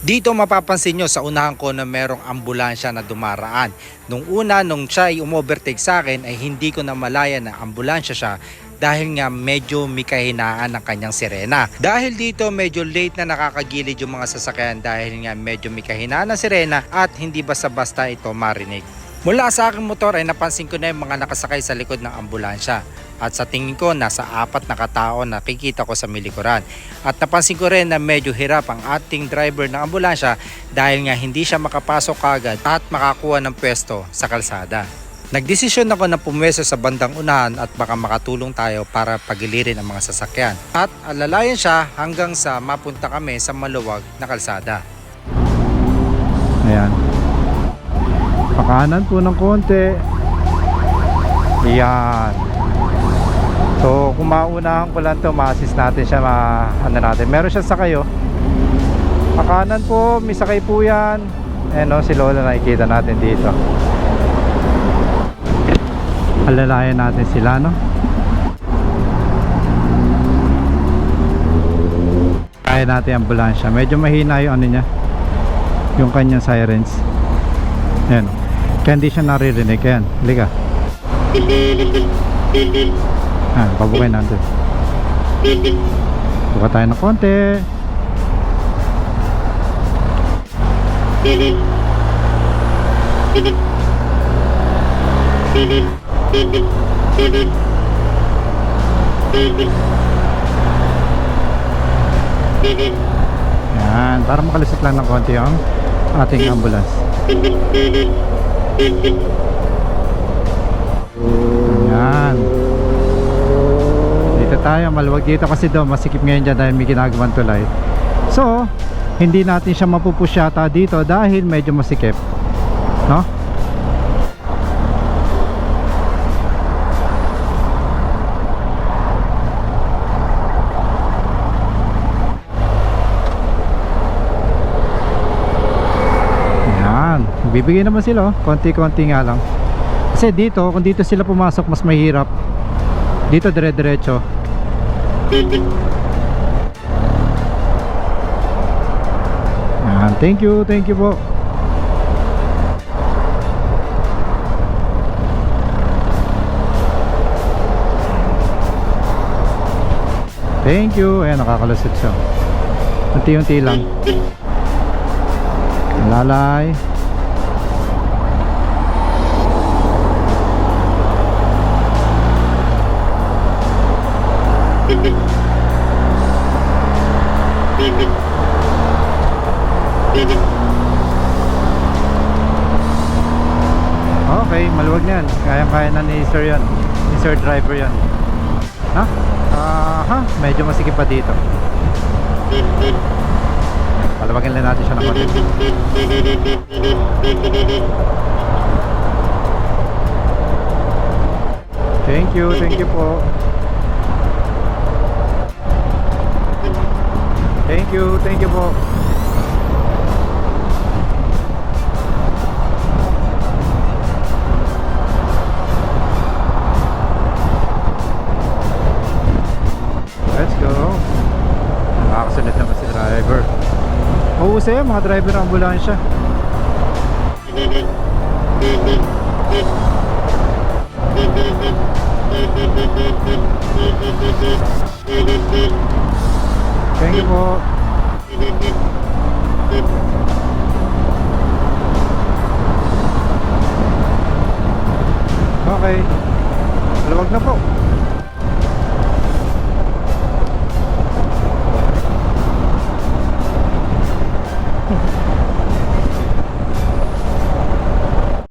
Dito mapapansin nyo sa unahan ko na merong ambulansya na dumaraan. Nung una, nung siya ay umovertake sa akin ay hindi ko na malaya na ambulansya siya dahil nga medyo may kahinaan ng kanyang sirena. Dahil dito medyo late na nakakagilid yung mga sasakyan dahil nga medyo may kahinaan ng sirena at hindi basta-basta ito marinig. Mula sa aking motor ay napansin ko na yung mga nakasakay sa likod ng ambulansya. At sa tingin ko, nasa apat na katao na nakikita ko sa milikuran. At napansin ko rin na medyo hirap ang ating driver ng ambulansya dahil nga hindi siya makapasok kagad at makakuha ng pwesto sa kalsada. Nagdesisyon ako na pumwesto sa bandang unahan at baka makatulong tayo para pagilirin ang mga sasakyan. At alalayan siya hanggang sa mapunta kami sa maluwag na kalsada. Ayan. Pakanan po ng konti. Ayan. So, kung maunahan ko lang to, ma-assist natin siya, ma ano natin. Meron siya sa kayo. Pakanan po, may sakay po yan. Ayan o, si Lola nakikita natin dito. Alalayan natin sila, no? Kaya natin ang ambulansya. Medyo mahina yung ano niya. Yung kanyang sirens. Ayan. Kaya hindi siya naririnig. Ayan. Halika. Ayan. Pabukay natin. Buka tayo ng konti. Ayan. Para makalisik lang ng konti yung ating ambulance. Ayan. Tayo, maluwag dito kasi daw masikip ngayon dyan dahil may ginagawang tulay. So, hindi natin siya mapupush yata dito dahil medyo masikip. No? Yan. Bibigay naman sila oh. Konti-konti nga lang. Kasi dito, kung dito sila pumasok, mas mahirap. Dito dire-diretso. Yan. Thank you, thank you po. Thank you. Ayan, nakakalusot siya. Unti-unti lang. Lalay. Okay, maluwag na yan. Kaya-kaya na ni sir yan. Ni sir driver yan. Ha? Aha, medyo masikip pa dito. Palawagin lang natin siya ng konti. Thank you, thank you po. Thank you, thank you po. Mausay yan, mga driver ng ambulansya. Thank you po. Okay. Maluwag na po.